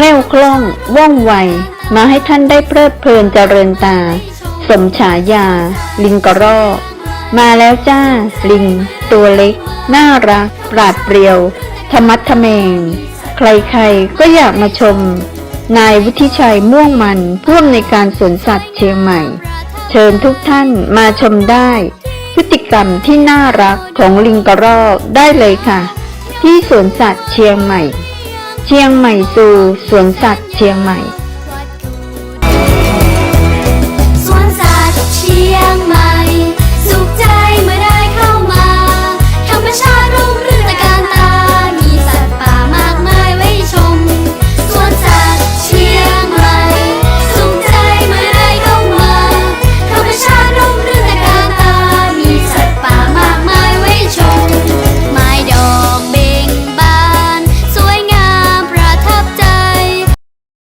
คล่องว่องไว มาให้ท่านได้เพลิดเพลินเจริญตา สมฉายา ลิงกระรอกมาแล้วจ้า ลิง ตัวเล็ก น่ารัก ปราดเปรียว ธรรมัดทะเมง ใครๆ ก็อยากมาชม นายวุฒิชัยม่วงมันผู้อำนวยการสวนสัตว์เชียงใหม่ เชิญทุกท่านมาชมได้ พฤติกรรมที่น่ารักของลิงกระรอกได้เลยค่ะ ที่สวนสัตว์เชียงใหม่ เชียงใหม่สู่สวนสัตว์เชียงใหม่